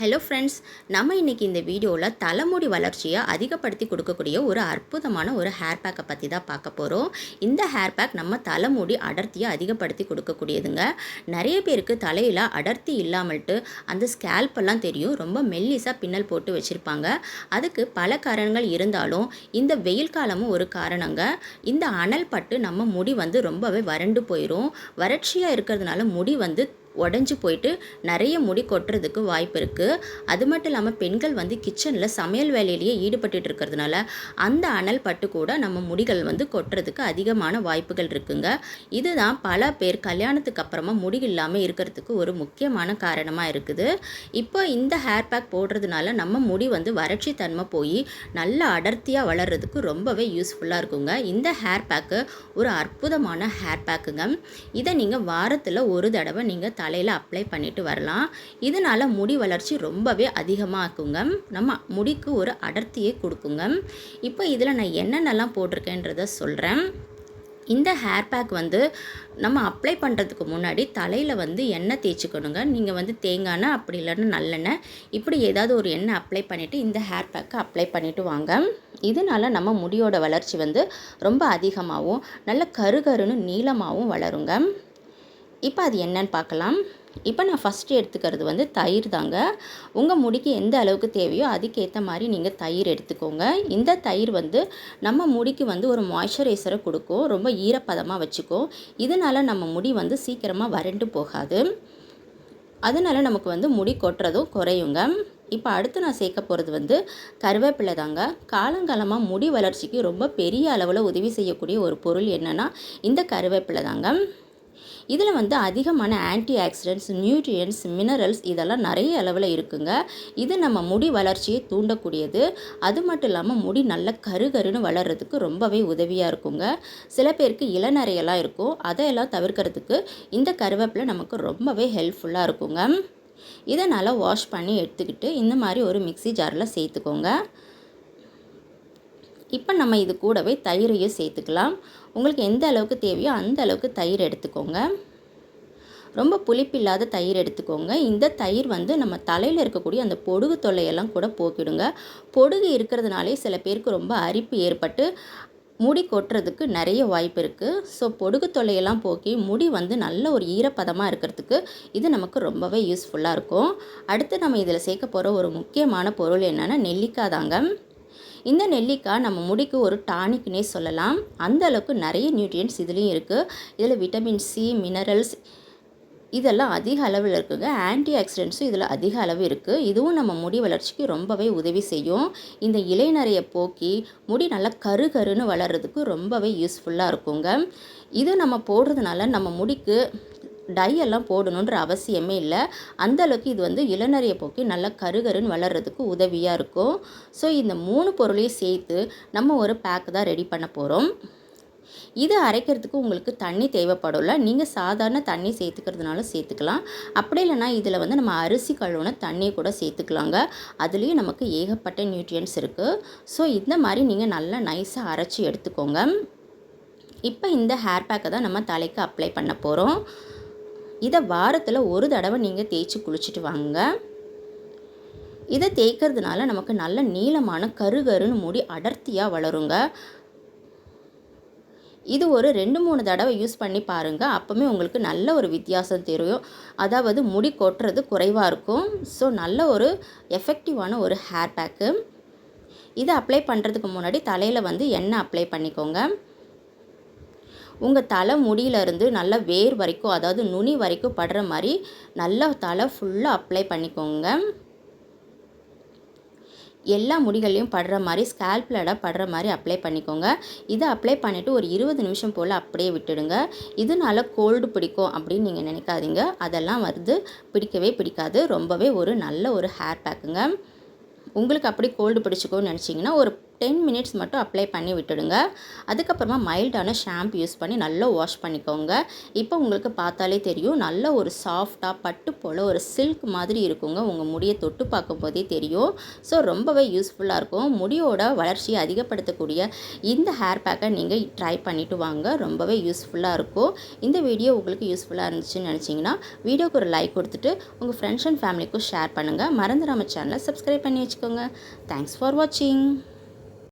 Hello friends நம்ம இன்றைக்கி இந்த வீடியோவில் தலைமுடி வளர்ச்சியை அதிகப்படுத்தி கொடுக்கக்கூடிய ஒரு அற்புதமான ஒரு ஹேர் பேக்கை பற்றி தான் பார்க்க போகிறோம் இந்த ஹேர் பேக் நம்ம தலைமுடி அடர்த்தியை அதிகப்படுத்தி கொடுக்கக்கூடியதுங்க. நிறைய பேருக்கு தலையில் அடர்த்தி இல்லாமல்ட்டு அந்த ஸ்கேல்பெல்லாம் தெரியும். ரொம்ப மெல்லிஸாக பின்னல் போட்டு வச்சுருப்பாங்க. அதுக்கு பல காரணங்கள் இருந்தாலும் இந்த வெயில் காலமும் ஒரு காரணங்க. இந்த அனல் பட்டு நம்ம முடி வந்து ரொம்பவே வறண்டு போயிடும் வறட்சியாக இருக்கிறதுனால முடி வந்து உடஞ்சி போயிட்டு நிறைய முடி கொட்டுறதுக்கு வாய்ப்பு இருக்குது அது மட்டும் இல்லாமல் பெண்கள் வந்து கிச்சனில் சமையல் வேலையிலேயே ஈடுபட்டுட்டு இருக்கிறதுனால அந்த அனல் பட்டு கூட நம்ம முடிகள் வந்து கொட்டுறதுக்கு அதிகமான வாய்ப்புகள் இருக்குங்க. இதுதான் பல பேர் கல்யாணத்துக்கு அப்புறமா முடி இல்லாமல் இருக்கிறதுக்கு ஒரு முக்கியமான காரணமாக இருக்குது. இப்போ இந்த ஹேர் பேக் போடுறதுனால நம்ம முடி வந்து வறட்சி தன்மை போய் நல்ல அடர்த்தியாக வளர்கிறதுக்கு ரொம்பவே யூஸ்ஃபுல்லாக இருக்குங்க. இந்த ஹேர் பேக்கு ஒரு அற்புதமான ஹேர் பேக்குங்க இதை நீங்கள் வாரத்தில் ஒரு தடவை நீங்கள் தலையில் அப்ளை பண்ணிட்டு வரலாம். இதனால் முடி வளர்ச்சி ரொம்பவே அதிகமாக இருக்குங்க நம்ம முடிக்கு ஒரு அடர்த்தியை கொடுக்குங்க. இப்போ இதில் நான் என்னென்னலாம் போட்டிருக்கேன்றத சொல்கிறேன் இந்த ஹேர் பேக் வந்து நம்ம அப்ளை பண்ணுறதுக்கு முன்னாடி தலையில் வந்து எண்ணெய் தேய்ச்சிக்கணுங்க. நீங்கள் வந்து தேங்காய் எண்ணெய் அப்படி இல்லைன்னா நல்லெண்ணெய் இப்படி ஏதாவது ஒரு எண்ணெய் அப்ளை பண்ணிவிட்டு இந்த ஹேர் பேக்கை அப்ளை பண்ணிவிட்டு வாங்க. இதனால் நம்ம முடியோட வளர்ச்சி வந்து ரொம்ப அதிகமாகவும் நல்ல கருகருன்னு நீளமாகவும் வளருங்க. இப்போ அது என்னன்னு பார்க்கலாம். இப்போ நான் ஃபஸ்ட்டு எடுத்துக்கிறது வந்து தயிர் தாங்க. உங்கள் முடிக்கு எந்த அளவுக்கு தேவையோ அதுக்கேற்ற மாதிரி நீங்கள் தயிர் எடுத்துக்கோங்க. இந்த தயிர் வந்து நம்ம முடிக்கு வந்து ஒரு மாய்ஸ்சரைசரை கொடுக்கும். ரொம்ப ஈரப்பதமாக வச்சுக்கோ. இதனால் நம்ம முடி வந்து சீக்கிரமாக வறண்டு போகாது. அதனால் நமக்கு வந்து முடி கொட்டுறதும் குறையுங்க. இப்போ அடுத்து நான் சேர்க்க போகிறது வந்து கருவேப்பிலை தாங்க. காலங்காலமாக முடி வளர்ச்சிக்கு ரொம்ப பெரிய அளவில் உதவி செய்யக்கூடிய ஒரு பொருள் என்னென்னா இந்த கருவேப்பிலை தாங்க. இதில் வந்து அதிகமான ஆன்டி ஆக்சிடென்ட்ஸ் நியூட்ரியன்ஸ் மினரல்ஸ் இதெல்லாம் நிறைய அளவில் இருக்குங்க. இது நம்ம முடி வளர்ச்சியை தூண்டக்கூடியது. அது மட்டும் இல்லாமல் முடி நல்ல கருகருன்னு வளர்கிறதுக்கு ரொம்பவே உதவியாக இருக்குங்க. சில பேருக்கு இளநரையெல்லாம் இருக்கும். அதையெல்லாம் தவிர்க்கிறதுக்கு இந்த கருவேப்பிலை நமக்கு ரொம்பவே ஹெல்ப்ஃபுல்லாக இருக்குங்க. இதை நல்லா வாஷ் பண்ணி எடுத்துக்கிட்டு இந்த மாதிரி ஒரு மிக்சி ஜாரில் சேர்த்துக்கோங்க. இப்போ நம்ம இது கூடவே தயிரையும் சேர்த்துக்கலாம். உங்களுக்கு எந்த அளவுக்கு தேவையோ அந்த அளவுக்கு தயிர் எடுத்துக்கோங்க. ரொம்ப புளிப்பில்லாத தயிர் எடுத்துக்கோங்க. இந்த தயிர் வந்து நம்ம தலையில் இருக்கக்கூடிய அந்த பொடுகு தொல்லையெல்லாம் கூட போக்கிடுங்க. பொடுகு இருக்கிறதுனாலே சில பேருக்கு ரொம்ப அரிப்பு ஏற்பட்டு முடி கொட்டுறதுக்கு நிறைய வாய்ப்பு இருக்குது ஸோ பொடுகு தொல்லையெல்லாம் போக்கி முடி வந்து நல்ல ஒரு ஈரப்பதமாக இருக்கிறதுக்கு இது நமக்கு ரொம்பவே யூஸ்ஃபுல்லாக இருக்கும். அடுத்து நம்ம இதில் சேர்க்க போகிற ஒரு முக்கியமான பொருள் என்னென்னா நெல்லிக்காய் தாங்க. இந்த நெல்லிக்காய் நம்ம முடிக்கு ஒரு டானிக்னே சொல்லலாம். அந்த அளவுக்கு நிறைய நியூட்ரியன்ஸ் இதுலேயும் இருக்குது இதில் விட்டமின் சி மினரல்ஸ் இதெல்லாம் அதிக அளவில் இருக்குங்க. ஆன்டி ஆக்சிடென்ட்ஸும் இதில் அதிக அளவு இருக்குது இதுவும் நம்ம முடி வளர்ச்சிக்கு ரொம்பவே உதவி செய்யும். இந்த இலைநறையை போக்கி முடி நல்லா கரு கருன்னு வளர்கிறதுக்கு ரொம்பவே யூஸ்ஃபுல்லாக இருக்குங்க. இது நம்ம போடுறதுனால நம்ம முடிக்கு டை எல்லாம் போடணுன்ற அவசியமே இல்லை. அந்தளவுக்கு இது வந்து இளநறையை போக்கி நல்லா கருகருன்னு வளர்கிறதுக்கு உதவியாக இருக்கும். ஸோ இந்த மூணு பொருளையும் சேர்த்து நம்ம ஒரு பேக் தான் ரெடி பண்ண போகிறோம் இது அரைக்கிறதுக்கு உங்களுக்கு தண்ணி தேவைப்படும்ல. நீங்கள் சாதாரண தண்ணி சேர்த்துக்கிறதுனாலும் சேர்த்துக்கலாம். அப்படி இல்லைனா இதில் வந்து நம்ம அரிசி கழுவுன தண்ணியை கூட சேர்த்துக்கலாங்க. அதுலேயும் நமக்கு ஏகப்பட்ட நியூட்ரியன்ஸ் இருக்குது ஸோ இந்த மாதிரி நீங்கள் நல்லா நைஸாக அரைச்சி எடுத்துக்கோங்க. இப்போ இந்த ஹேர் பேக்கை தான் நம்ம தலைக்கு அப்ளை பண்ண போகிறோம் இதை வாரத்தில் ஒரு தடவை நீங்கள் தேய்ச்சி குளிச்சுட்டு வாங்க. இதை தேய்க்கிறதுனால நமக்கு நல்ல நீளமான கருகருன்னு முடி அடர்த்தியாக வளருங்க. இது ஒரு ரெண்டு மூணு தடவை யூஸ் பண்ணி பாருங்கள் அப்போவுமே உங்களுக்கு நல்ல ஒரு வித்தியாசம் தெரியும். அதாவது முடி கொட்டுறது குறைவாக இருக்கும். ஸோ நல்ல ஒரு எஃபெக்டிவான ஒரு ஹேர் பேக்கு இதை அப்ளை பண்ணுறதுக்கு முன்னாடி தலையில் வந்து எண்ணெய் அப்ளை பண்ணிக்கோங்க. உங்கள் தலை முடியிலேருந்து நல்லா வேர் வரைக்கும் அதாவது நுனி வரைக்கும் படுற மாதிரி நல்லா தலை ஃபுல்லாக அப்ளை பண்ணிக்கோங்க. எல்லா முடிகள்லையும் படுற மாதிரி ஸ்கேல்ப்லடாக படுற மாதிரி அப்ளை பண்ணிக்கோங்க. இதை அப்ளை பண்ணிவிட்டு ஒரு இருபது நிமிஷம் போல் அப்படியே விட்டுடுங்க. இதனால் கோல்டு பிடிக்கும் அப்படின்னு நீங்கள் நினைக்காதீங்க. அதெல்லாம் வந்து பிடிக்கவே பிடிக்காது. ரொம்பவே ஒரு நல்ல ஒரு ஹேர் பேக்குங்க உங்களுக்கு அப்படி கோல்டு பிடிச்சிக்கோன்னு நினச்சிங்கன்னா ஒரு டென் மினிட்ஸ் மட்டும் அப்ளை பண்ணி விட்டுடுங்க. அதுக்கப்புறமா மைல்டான ஷாம்பு யூஸ் பண்ணி நல்லா வாஷ் பண்ணிக்கோங்க. இப்போ உங்களுக்கு பார்த்தாலே தெரியும் நல்ல ஒரு சாஃப்டாக பட்டு போல் ஒரு சில்க் மாதிரி இருக்குங்க. உங்கள் முடியை தொட்டு பார்க்கும்போதே தெரியும். ஸோ ரொம்பவே யூஸ்ஃபுல்லாக இருக்கும். முடியோட வளர்ச்சியை அதிகப்படுத்தக்கூடிய இந்த ஹேர் பேக்கை நீங்கள் ட்ரை பண்ணிவிட்டு வாங்க. ரொம்பவே யூஸ்ஃபுல்லாக இருக்கும். இந்த வீடியோ உங்களுக்கு யூஸ்ஃபுல்லாக இருந்துச்சுன்னு நினச்சிங்கன்னா வீடியோக்கு ஒரு லைக் கொடுத்துட்டு உங்கள் ஃப்ரெண்ட்ஸ் அண்ட் ஃபேமிலிக்கும் ஷேர் பண்ணுங்கள் மறந்துடாமல் சேனலை சப்ஸ்கிரைப் பண்ணி வச்சுக்கோங்க. தேங்க்ஸ் ஃபார் வாட்சிங்